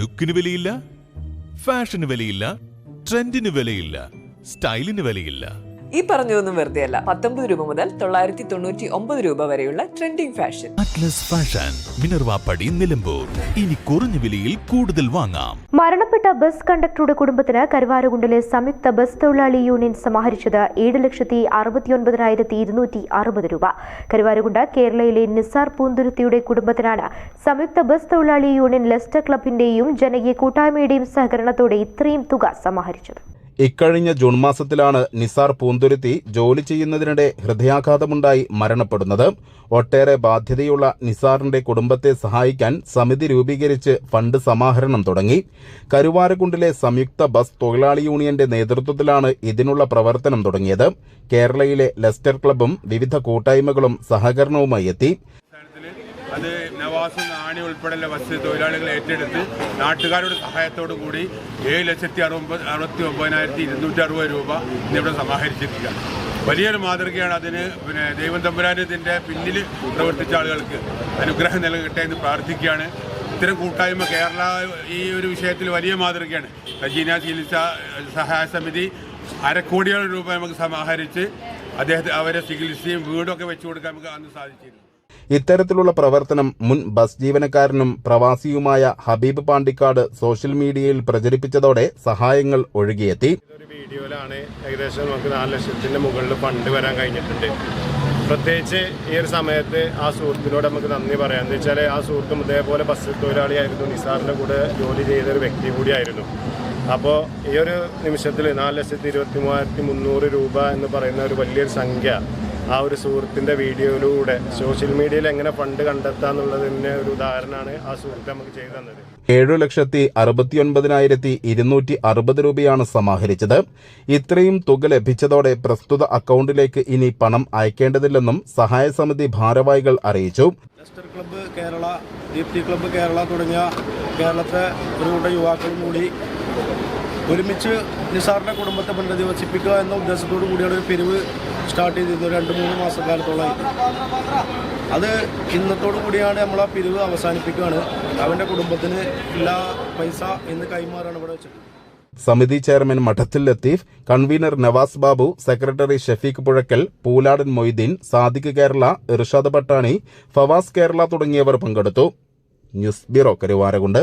ലുക്കിന് വിലയില്ല ഫാഷന് വിലയില്ല ട്രെൻഡിന് വിലയില്ല സ്റ്റൈലിന് വിലയില്ല. ഈ പറഞ്ഞതൊന്നും വെറുതെ അല്ല പത്തൊമ്പത് രൂപ മുതൽ തൊള്ളായിരത്തി തൊണ്ണൂറ്റി ഒമ്പത് രൂപ വരെയുള്ള trending fashion Atlas fashion Minervappadi Nilambur. ഇനി കുറഞ്ഞ വിലയിൽ കൂടുതൽ വാങ്ങാം. മരണപ്പെട്ട ബസ് കണ്ടക്ടറുടെ കുടുംബത്തിന് കരുവാരകുണ്ടിലെ സംയുക്ത ബസ് തൊഴിലാളി യൂണിയൻ സമാഹരിച്ചത് ഏഴ് ലക്ഷത്തി അറുപത്തിയൊൻപതിനായിരത്തി ഇരുന്നൂറ്റി അറുപത് രൂപ. കരുവാരകുണ്ട് കേരളയിലെ നിസാർ പൂന്തുരുത്തിയുടെ കുടുംബത്തിനാണ് സംയുക്ത ബസ് തൊഴിലാളി യൂണിയൻ ലെസ്റ്റർ ക്ലബിന്റെയും ജനകീയ കൂട്ടായ്മയുടെയും സഹകരണത്തോടെ ഇത്രയും തുക സമാഹരിച്ചത്. ഇക്കഴിഞ്ഞ ജൂൺ മാസത്തിലാണ് നിസാർ പൂന്തുരുത്തി ജോലി ചെയ്യുന്നതിനിടെ ഹൃദയാഘാതമുണ്ടായി മരണപ്പെടുന്നത്. ഒട്ടേറെ ബാധ്യതയുള്ള നിസാറിന്റെ കുടുംബത്തെ സഹായിക്കാൻ സമിതി രൂപീകരിച്ച് ഫണ്ട് സമാഹരണം തുടങ്ങി. കരുവാരക്കുണ്ടിലെ സംയുക്ത ബസ് തൊഴിലാളി യൂണിയന്റെ നേതൃത്വത്തിലാണ് ഇതിനുള്ള പ്രവർത്തനം തുടങ്ങിയത്. കേരളയിലെ ലെസ്റ്റർ ക്ലബും വിവിധ കൂട്ടായ്മകളും സഹകരണവുമായി എത്തി. അത് നവാസും നാണി ഉൾപ്പെടെയുള്ള ബസ് തൊഴിലാളികൾ ഏറ്റെടുത്ത് നാട്ടുകാരുടെ സഹായത്തോടു കൂടി ഏഴ് ലക്ഷത്തി അറുപത് അറുപത്തി ഒമ്പതിനായിരത്തി ഇരുന്നൂറ്റി അറുപത് രൂപ ഇന്നിവിടെ സമാഹരിച്ചിരിക്കുകയാണ് വലിയൊരു മാതൃകയാണ് അതിന് പിന്നെ ദൈവം തമ്പുരാനത്തിന്റെ പിന്നിൽ പ്രവർത്തിച്ച ആളുകൾക്ക് അനുഗ്രഹം നൽകട്ടെ എന്ന് പ്രാർത്ഥിക്കുകയാണ്. ഇത്തരം കൂട്ടായ്മ കേരള ഈ ഒരു വിഷയത്തിൽ വലിയ മാതൃകയാണ്. റജീന ചികിത്സ സഹായ സമിതി അരക്കോടിയോളം രൂപ നമുക്ക് സമാഹരിച്ച് അദ്ദേഹത്തെ അവരെ ചികിത്സയും വീടൊക്കെ വെച്ചു കൊടുക്കാൻ നമുക്ക് അന്ന് സാധിച്ചിരുന്നു. ഇത്തരത്തിലുള്ള പ്രവർത്തനം മുൻ ബസ് ജീവനക്കാരനും പ്രവാസിയുമായ ഹബീബ് പാണ്ടിക്കാട് സോഷ്യൽ മീഡിയയിൽ പ്രചരിപ്പിച്ചതോടെ സഹായങ്ങൾ ഒഴുകിയെത്തി. വീഡിയോയിലാണ് ഏകദേശം നമുക്ക് നാല് ലക്ഷത്തിന്റെ മുകളിൽ ഫണ്ട് വരാൻ കഴിഞ്ഞിട്ടുണ്ട്. പ്രത്യേകിച്ച് ഈ ഒരു സമയത്ത് ആ സുഹൃത്തിനോട് നമുക്ക് നന്ദി പറയാം. എന്ന് വെച്ചാൽ ആ സുഹൃത്തും ഇതേപോലെ ബസ് തൊഴിലാളിയായിരുന്നു. നിസാറിന്റെ കൂടെ ജോലി ചെയ്ത ഒരു വ്യക്തി കൂടിയായിരുന്നു. അപ്പോൾ ഈ ഒരു നിമിഷത്തിൽ നാല് ലക്ഷത്തി ഇരുപത്തി മൂവായിരത്തി മുന്നൂറ് രൂപ എന്ന് പറയുന്ന ഒരു വലിയൊരു സംഖ്യ ആ ഒരു സുഹൃത്തിന്റെ വീഡിയോയിലൂടെ സോഷ്യൽ മീഡിയയിൽ എങ്ങനെ ഫണ്ട് കണ്ടെത്താന്നുള്ളതിന്റെ ഒരു ഉദാഹരണമാണ് ആ സുഹൃത്ത് നമുക്ക് ചെയ്തു തന്നത്. ഏഴു ലക്ഷത്തി അറുപത്തിയൊൻപതിനായിരത്തി ഇരുന്നൂറ്റി അറുപത് രൂപയാണ് സമാഹരിച്ചത്. ഇത്രയും തുക ലഭിച്ചതോടെ പ്രസ്തുത അക്കൗണ്ടിലേക്ക് ഇനി പണം അയക്കേണ്ടതില്ലെന്നും സഹായ സമിതി ഭാരവാഹികൾ അറിയിച്ചു. Leicester club Kerala Deepthi club Kerala തുടങ്ങിയ കേരളത്തെ ഒരു കൂട്ടം യുവാക്കളും കൂടി ഒരുമിച്ച് നിസാറിന്റെ കുടുംബത്തെ പുനരധിവസിപ്പിക്കുക എന്ന ഉദ്ദേശത്തോടു കൂടിയാണ് ഒരു പിരിവ് സ്റ്റാർട്ട് ചെയ്തത്. രണ്ട് മൂന്ന് മാസക്കാലത്തോളമായി. അത് ഇന്നത്തോടു കൂടിയാണ് നമ്മൾ ആ പിരിവ് അവസാനിപ്പിക്കുകയാണ്. അവന്റെ കുടുംബത്തിന് എല്ലാ പൈസ ഇന്ന് കൈമാറാണ് ഇവിടെ വെച്ചത്. സമിതി chairman Madathil Latheef convener Navas Babu secretary Shafeeq Puzhakkal Pooladan Moideen Sadiq Kerala Irshad Pattani Favas Kerala തുടങ്ങിയവർ പങ്കെടുത്തു. News bureau Karuvarakundu.